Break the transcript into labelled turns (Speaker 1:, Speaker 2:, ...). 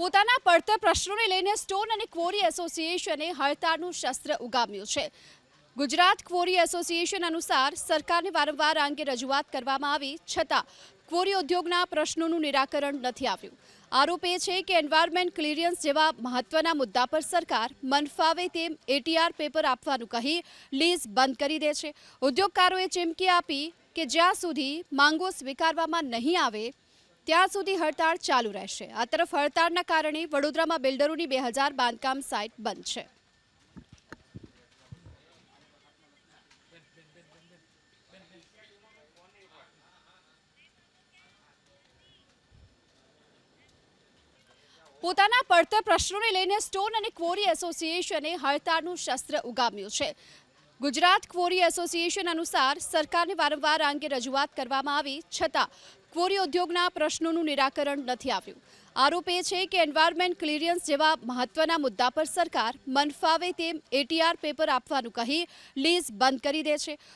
Speaker 1: પોતાના પડતર પ્રશ્નોને લઈને સ્ટોન અને ક્વોરી એસોસિએશને હડતાળનું શસ્ત્ર ઉગામ્યું છે. ગુજરાત ક્વોરી એસોસિએશન અનુસાર સરકારને વારંવાર આ અંગે રજૂઆત કરવામાં આવી છતાં ક્વોરી ઉદ્યોગના પ્રશ્નોનું નિરાકરણ નથી આવ્યું. આરોપ એ છે કે એન્વાયરમેન્ટ ક્લિયરન્સ જેવા મહત્વના મુદ્દા પર સરકાર મનફાવે તેમ એટીઆર પેપર આપવાનું કહી લીઝ બંધ કરી દે છે. ઉદ્યોગકારોએ ચીમકી આપી કે જ્યાં સુધી માંગો સ્વીકારવામાં નહીં આવે ત્યાં સુધી હડતાળ ચાલુ રહેશે. આ તરફ હડતાળના કારણે વડોદરામાં બિલ્ડરોની બે બાંધકામ સાઇટ બંધ છે. પોતાના પડતર પ્રશ્નોને લઈને સ્ટોન અને ક્વોરી એસોસિએશને હડતાળનું શસ્ત્ર ઉગામ્યું છે. ગુજરાત ક્વોરી એસોસિએશન અનુસાર સરકારને વારંવાર અંગે રજૂઆત કરવામાં આવી છતાં ક્વોરી ઉદ્યોગના પ્રશ્નોનું નિરાકરણ નથી આવ્યું. આરોપ એ છે કે એન્વાયરમેન્ટ ક્લિયરન્સ જેવા મહત્વના મુદ્દા પર સરકાર મનફાવે તેમ એટીઆર પેપર આપવાનું કહી લીઝ બંધ કરી દે છે.